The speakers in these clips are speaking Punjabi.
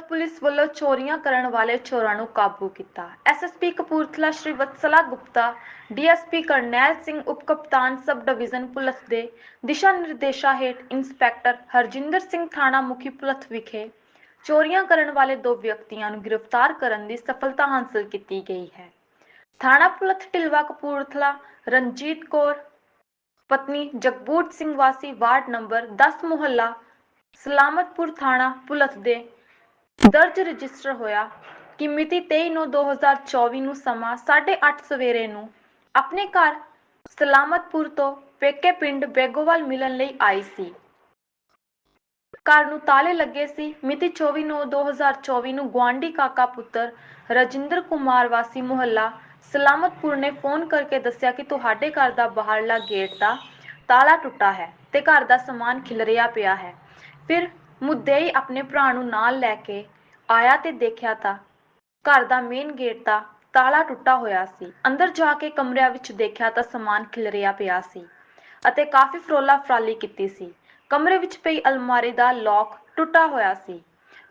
ਪੁਲਿਸ ਵੱਲੋਂ ਚੋਰੀਆਂ ਕਰਨ ਵਾਲੇ ਚੋਰਾਂ ਨੂੰ ਕਾਬੂ ਕੀਤਾ। ਐਸਐਸਪੀ ਕਪੂਰਥਲਾ ਸ਼੍ਰੀ ਵਤਸਲਾ ਗੁਪਤਾ ਡੀਐਸਪੀ ਕਰਨੈਲ ਸਿੰਘ ਉਪ ਕਪਤਾਨ ਸਬ ਡਿਵੀਜ਼ਨ ਪੁਲਿਸ ਦੇ ਦਿਸ਼ਾ ਨਿਰਦੇਸ਼ਾਂ ਹੇਠ ਇੰਸਪੈਕਟਰ ਹਰਜਿੰਦਰ ਸਿੰਘ ਥਾਣਾ ਮੁਖੀ ਪੁਲਿਸ ਵਿਖੇ ਚੋਰੀਆਂ ਕਰਨ ਵਾਲੇ ਦੋ ਵਿਅਕਤੀਆਂ ਨੂੰ ਗ੍ਰਿਫਤਾਰ ਕਰਨ ਦੀ ਸਫਲਤਾ ਹਾਸਲ ਕੀਤੀ ਗਈ ਹੈ। ਥਾਣਾ ਪੁਲਿਸ ਢਿਲਵਾ ਕਪੂਰਥਲਾ, ਰਣਜੀਤ ਕੌਰ, ਪਤਨੀ ਜਗਬੂਟ ਸਿੰਘ ਵਾਸੀ ਵਾਰਡ ਨੰਬਰ 10 ਮੁਹੱਲਾ, ਸਲਾਮਤਪੁਰ ਥਾਣਾ ਪੁਲਿਸ ਦੇ ਦਰਜ ਰਜਿਸਟਰ ਹੋਇਆ ਕਿ ਮਿਤੀ 23/9/2024 ਨੂੰ ਸਮਾਂ 8:30 ਸਵੇਰੇ ਨੂੰ ਆਪਣੇ ਘਰ ਸਲਾਮਤਪੁਰ ਤੋਂ ਪੇਕੇ ਪਿੰਡ ਬੇਗੋਵਾਲ ਮਿਲਣ ਲਈ ਆਈ ਸੀ। ਘਰ ਨੂੰ ਤਾਲੇ ਲੱਗੇ ਸੀ। ਮਿਤੀ 24/9/2024 ਨੂੰ ਗੁਆਂਢੀ ਕਾਕਾ ਪੁੱਤਰ ਰਜਿੰਦਰ ਕੁਮਾਰ ਵਾਸੀ ਮੁਹੱਲਾ ਸਲਾਮਤਪੁਰ ਨੇ ਫੋਨ ਕਰਕੇ ਦੱਸਿਆ ਕਿ ਤੁਹਾਡੇ ਘਰ ਦਾ ਬਾਹਰਲਾ ਗੇਟ ਦਾ ਤਾਲਾ ਟੁੱਟਾ ਹੈ ਤੇ ਘਰ ਦਾ ਸਮਾਨ ਖਿਲਰਿਆ ਪਿਆ ਹੈ। ਫਿਰ ਮੁੱਦੇਈ ਆਪਣੇ ਭਰਾ ਨੂੰ ਨਾਲ ਲੈ ਕੇ ਆਇਆ ਤੇ ਦੇਖਿਆ ਤਾਂ। ਘਰ ਦਾ ਮੇਨ ਗੇਟ ਦਾ ਤਾਲਾ ਟੁੱਟਾ ਹੋਇਆ ਸੀ। ਅੰਦਰ ਜਾ ਕੇ ਕਮਰਿਆਂ ਵਿੱਚ ਦੇਖਿਆ ਤਾਂ ਸਮਾਨ ਖਿਲਰਿਆ ਪਿਆ ਸੀ ਅਤੇ ਕਾਫੀ ਫਰੋਲਾ ਫਰਾਲੀ ਕੀਤੀ ਸੀ। ਕਮਰੇ ਵਿੱਚ ਪਈ ਅਲਮਾਰੀ ਦਾ ਲੌਕ ਟੁੱਟਾ ਹੋਇਆ ਸੀ,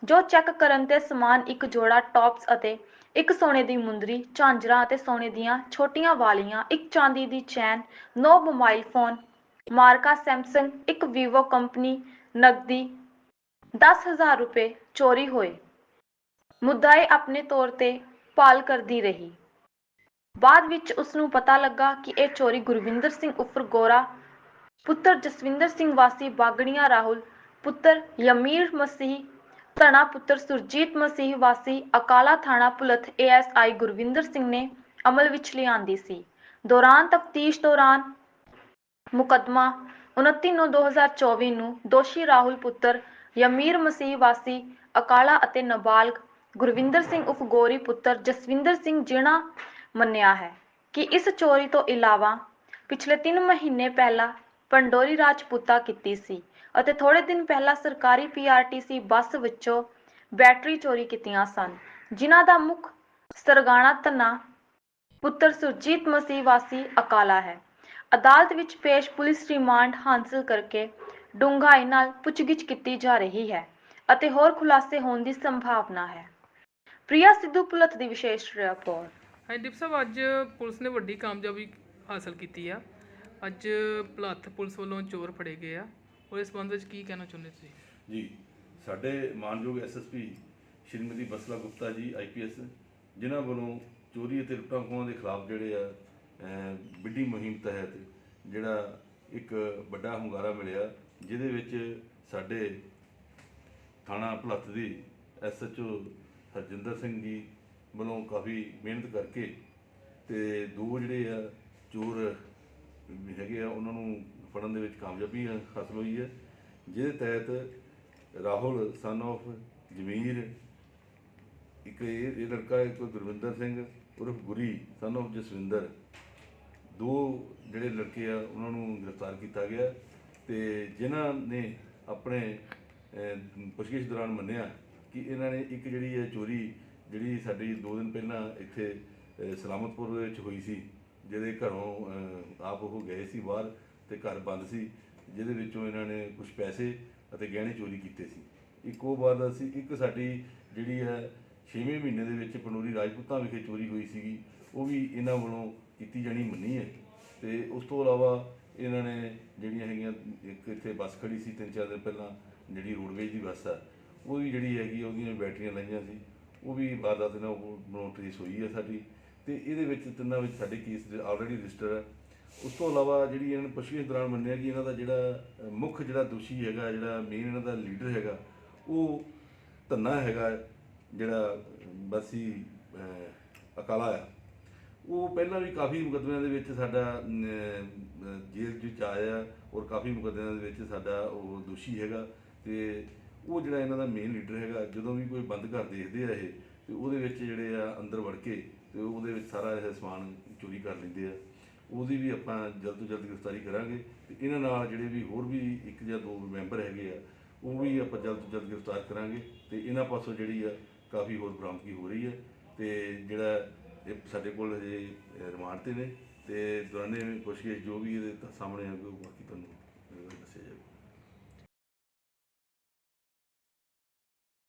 ਜੋ ਚੈੱਕ ਕਰਨ ਤੇ ਸਮਾਨ ਇੱਕ ਜੋੜਾ ਟੌਪਸ ਅਤੇ ਇੱਕ ਸੋਨੇ ਦੀ ਮੁੰਦਰੀ, ਝਾਂਜਰਾਂ ਅਤੇ ਸੋਨੇ ਦੀਆਂ ਛੋਟੀਆਂ ਵਾਲੀਆਂ, ਇੱਕ ਚਾਂਦੀ ਦੀ ਚੈਨ, ਨੋ ਮੋਬਾਈਲ ਫੋਨ ਮਾਰਕਾ ਸੈਮਸੰਗ, ਇੱਕ ਵੀਵੋ ਕੰਪਨੀ, ਨਕਦੀ 10000 ਰੁਪਏ ਚੋਰੀ ਹੋਏ। ਮੁੱਦਾਏ ਆਪਣੇ ਤੌਰ ਤੇ ਭਾਲ ਕਰਦੀ ਰਹੀ। ਬਾਅਦ ਵਿੱਚ ਉਸ ਨੂੰ ਪਤਾ ਲੱਗਾ ਕਿ ਇਹ ਚੋਰੀ ਗੁਰਵਿੰਦਰ ਸਿੰਘ ਉਫਰ ਗੋਰਾ, ਪੁੱਤਰ ਜਸਵਿੰਦਰ ਸਿੰਘ ਵਾਸੀ ਬਾਗੜੀਆਂ ਰਾਹੁਲ, ਪੁੱਤਰ ਯਮੀਰ ਮਸੀਹ ਧਣਾ ਪੁੱਤਰ ਸੁਰਜੀਤ ਮਸੀਹ ਵਾਸੀ ਅਕਾਲਾ ਥਾਣਾ ਪੁਲਤ ਏਐਸਆਈ ਗੁਰਵਿੰਦਰ ਸਿੰਘ ਨੇ ਅਮਲ ਵਿੱਚ ਲਿਆਂਦੀ ਸੀ। ਦੌਰਾਨ ਤਫਤੀਸ਼ ਦੌਰਾਨ ਮੁਕੱਦਮਾ 29/9/2024 ਨੂੰ ਦੋਸ਼ੀ ਰਾਹੁਲ ਪੁੱਤਰ ਯਮੀਰ ਮਸੀਹ ਵਾਸੀ ਅਕਾਲਾ ਅਤੇ ਨਾਬਾਲਗ ਗੁਰਵਿੰਦਰ ਸਿੰਘ ਉਫ ਗੋਰੀ ਪੁੱਤਰ ਜਸਵਿੰਦਰ ਸਿੰਘ ਜਿਣਾ ਮੰਨਿਆ ਹੈ ਕਿ ਇਸ ਚੋਰੀ ਤੋਂ ਇਲਾਵਾ ਪਿਛਲੇ 3 ਮਹੀਨੇ ਪਹਿਲਾਂ ਪੰਡੋਰੀ ਰਾਜਪੂਤਾ ਕੀਤੀ ਸੀ ਅਤੇ ਥੋੜੇ ਦਿਨ ਪਹਿਲਾਂ ਸਰਕਾਰੀ ਪੀਆਰਟੀਸੀ ਬੱਸ ਵਿੱਚੋਂ ਬੈਟਰੀ ਚੋਰੀ ਕੀਤੀਆਂ ਸਨ, ਜਿਨ੍ਹਾਂ ਦਾ ਮੁੱਖ ਸਰਗਾਣਾ ਧਨਾ ਪੁੱਤਰ ਸੁਰਜੀਤ ਮਸੀਹ ਵਾਸੀ ਅਕਾਲਾ ਹੈ। ਅਦਾਲਤ ਵਿੱਚ ਪੇਸ਼ ਪੁਲਿਸ ਰਿਮਾਂਡ ਹਾਸਲ ਕਰਕੇ ਡੂੰਘਾਈ ਨਾਲ ਪੁੱਛਗਿੱਛ ਕੀਤੀ ਜਾ ਰਹੀ ਹੈ ਅਤੇ ਹੋਰ ਖੁਲਾਸੇ ਹੋਣ ਦੀ ਸੰਭਾਵਨਾ ਹੈ। ਪ੍ਰਿਆ ਸਿੱਧੂ ਪੁਲਤ ਦੀ ਵਿਸ਼ੇਸ਼ ਰਿਪੋਰਟ। ਹਾਂਜੀ ਦੀਪ ਸਾਹਿਬ ਅੱਜ ਪੁਲਿਸ ਨੇ ਵੱਡੀ ਕਾਮਯਾਬੀ ਹਾਸਲ ਕੀਤੀ ਆ। ਅੱਜ ਭਲੱਥ ਪੁਲਿਸ ਵੱਲੋਂ ਚੋਰ ਫੜੇ ਗਏ ਆ। ਉਹਦੇ ਸੰਬੰਧ ਵਿੱਚ ਕੀ ਕਹਿਣਾ ਚਾਹੁੰਦੇ ਤੁਸੀਂ? ਜੀ ਸਾਡੇ ਮਾਨਯੋਗ ਐਸਐਸਪੀ ਸ਼੍ਰੀਮਤੀ ਬਸਲਾ ਗੁਪਤਾ ਜੀ ਆਈਪੀਐਸ ਜਿਨ੍ਹਾਂ ਵੱਲੋਂ ਚੋਰੀ ਅਤੇ ਲੁੱਟਾਂ ਖੋਹਾਂ ਦੇ ਖਿਲਾਫ ਜਿਹੜੇ ਆ ਵੱਡੀ ਮੁਹਿੰਮ ਤਹਿਤ ਜਿਹੜਾ ਇੱਕ ਵੱਡਾ ਹੁੰਗਾਰਾ ਮਿਲਿਆ ਜਿਹਦੇ ਵਿੱਚ ਸਾਡੇ ਥਾਣਾ ਭਲੱਥ ਦੀ ਐਸਐਚਓ ਹਰਜਿੰਦਰ ਸਿੰਘ ਜੀ ਵੱਲੋਂ ਕਾਫੀ ਮਿਹਨਤ ਕਰਕੇ ਤੇ ਦੋ ਜਿਹੜੇ ਆ ਚੋਰ ਹੈਗੇ ਆ, ਉਹਨਾਂ ਨੂੰ ਫੜਨ ਦੇ ਵਿੱਚ ਕਾਮਯਾਬੀ ਹਾਸਲ ਹੋਈ ਹੈ। ਜਿਹਦੇ ਤਹਿਤ ਰਾਹੁਲ ਸਨ of ਜਮੀਰ, ਇੱਕ ਇਹ ਲੜਕਾ ਇੱਕ ਗੁਰਵਿੰਦਰ ਸਿੰਘ, ਉਰਫ ਗੁਰੀ ਸਨ of ਜਸਵਿੰਦਰ, ਦੋ ਜਿਹੜੇ ਲੜਕੇ ਆ, ਉਹਨਾਂ ਨੂੰ ਗ੍ਰਿਫਤਾਰ ਕੀਤਾ ਗਿਆ ਤੇ ਜਿਨ੍ਹਾਂ ਨੇ ਆਪਣੇ ਪੁੱਛਗਿੱਛ ਦੌਰਾਨ ਮੰਨਿਆ ਕਿ ਇਹਨਾਂ ਨੇ ਇੱਕ ਜਿਹੜੀ ਹੈ ਚੋਰੀ ਜਿਹੜੀ ਸਾਡੀ 2 ਦਿਨ ਪਹਿਲਾਂ ਇੱਥੇ ਅਹ, ਸਲਾਮਤਪੁਰ ਵਿੱਚ ਹੋਈ ਸੀ ਜਿਹਦੇ ਘਰੋਂ ਅਹ, ਆਪ ਉਹ ਗਏ ਸੀ ਬਾਹਰ ਤੇ ਘਰ ਬੰਦ ਸੀ ਜਿਹਦੇ ਵਿੱਚੋਂ ਇਹਨਾਂ ਨੇ ਕੁਝ ਪੈਸੇ ਅਤੇ ਗਹਿਣੇ ਚੋਰੀ ਕੀਤੇ ਸੀ। ਇੱਕ ਉਹ ਵਾਰਦਾਤ ਸੀ ਇੱਕ ਸਾਡੀ ਜਿਹੜੀ ਹੈ 6ਵੇਂ ਮਹੀਨੇ ਦੇ ਵਿੱਚ ਪਨੂਰੀ ਰਾਜਪੂਤਾਂ ਵਿਖੇ ਚੋਰੀ ਹੋਈ ਸੀਗੀ ਉਹ ਵੀ ਇਹਨਾਂ ਵੱਲੋਂ ਕੀਤੀ ਜਾਣੀ ਮੰਨੀ ਹੈ। ਤੇ ਉਸ ਤੋਂ ਇਲਾਵਾ ਇਹਨਾਂ ਨੇ ਜਿਹੜੀਆਂ ਹੈਗੀਆਂ ਇੱਕ ਇੱਥੇ ਬੱਸ ਖੜੀ ਸੀ ਤਿੰਨ ਚਾਰ ਦਿਨ ਪਹਿਲਾਂ ਜਿਹੜੀ ਰੋਡਵੇਜ ਦੀ ਬੱਸ ਆ ਉਹ ਵੀ ਜਿਹੜੀ ਹੈਗੀ ਆ, ਉਹਦੀਆਂ ਬੈਟਰੀਆਂ ਲਾਈਆਂ ਸੀ। ਉਹ ਵੀ ਵਾਰਦਾਤ ਨਾਲ ਉਹ ਬਣਾਉਣ ਹੋਈ ਹੈ ਸਾਡੀ। ਤੇ ਇਹਦੇ ਵਿੱਚ ਤਿੰਨਾਂ ਵਿੱਚ ਸਾਡੇ ਕੇਸ ਆਲਰੇਡੀ ਰਜਿਸਟਰ ਹੈ ਉਸ ਤੋਂ ਇਲਾਵਾ ਜਿਹੜੀ ਇਹਨਾਂ ਨੇ ਪੁੱਛਗਿੱਛ ਦੌਰਾਨ ਮੰਨਿਆ ਕਿ ਇਹਨਾਂ ਦਾ ਜਿਹੜਾ ਮੁੱਖ ਜਿਹੜਾ ਦੋਸ਼ੀ ਹੈਗਾ ਜਿਹੜਾ ਮੇਨ ਇਹਨਾਂ ਦਾ ਲੀਡਰ ਹੈਗਾ ਉਹ ਧੰਨਾ ਹੈਗਾ ਜਿਹੜਾ ਬਸੀ ਅਕਾਲਾ ਆ। ਉਹ ਪਹਿਲਾਂ ਵੀ ਕਾਫੀ ਮੁਕੱਦਮਿਆਂ ਦੇ ਵਿੱਚ ਸਾਡਾ ਜੇਲ੍ਹ ਵਿੱਚ ਆਇਆ ਔਰ ਕਾਫੀ ਮੁਕੱਦਮਿਆਂ ਦੇ ਵਿੱਚ ਸਾਡਾ ਉਹ ਦੋਸ਼ੀ ਹੈਗਾ। ਤੇ ਉਹ ਜਿਹੜਾ ਇਹਨਾਂ ਦਾ ਮੇਨ ਲੀਡਰ ਹੈਗਾ, ਜਦੋਂ ਵੀ ਕੋਈ ਬੰਦ ਘਰ ਦੇਖਦੇ ਆ ਇਹ, ਤੇ ਉਹਦੇ ਵਿੱਚ ਜਿਹੜੇ ਆ ਅੰਦਰ ਵੜ ਕੇ, ਤੇ ਉਹਦੇ ਵਿੱਚ ਸਾਰਾ ਇਹ ਸਮਾਨ ਚੋਰੀ ਕਰ ਲੈਂਦੇ ਆ। ਉਹਦੀ ਵੀ ਆਪਾਂ ਜਲਦ ਤੋਂ ਜਲਦ ਗ੍ਰਿਫਤਾਰੀ ਕਰਾਂਗੇ, ਤੇ ਇਹਨਾਂ ਨਾਲ ਜਿਹੜੇ ਵੀ ਹੋਰ ਵੀ ਇੱਕ ਜਾਂ ਦੋ ਮੈਂਬਰ ਹੈਗੇ ਆ, ਉਹ ਵੀ ਆਪਾਂ ਜਲਦ ਤੋਂ ਜਲਦ ਗ੍ਰਿਫਤਾਰ ਕਰਾਂਗੇ, ਤੇ ਇਹਨਾਂ ਪਾਸੋਂ ਜਿਹੜੀ ਆ ਕਾਫੀ ਹੋਰ ਬਰਾਮਦਗੀ ਹੋ ਰਹੀ ਹੈ ਤੇ ਜਿਹੜਾ ਇਹ ਸਾਡੇ ਕੋਲ ਹਜੇ ਰਿਮਾਂਡ ਤੇ ਨੇ, ਤੇ ਦੌਰਾਨੇ ਪੁੱਛਗਿੱਛ ਜੋ ਵੀ ਇਹਦੇ ਸਾਹਮਣੇ ਆਊਗਾ, ਉਹ ਬਾਕੀ ਤੁਹਾਨੂੰ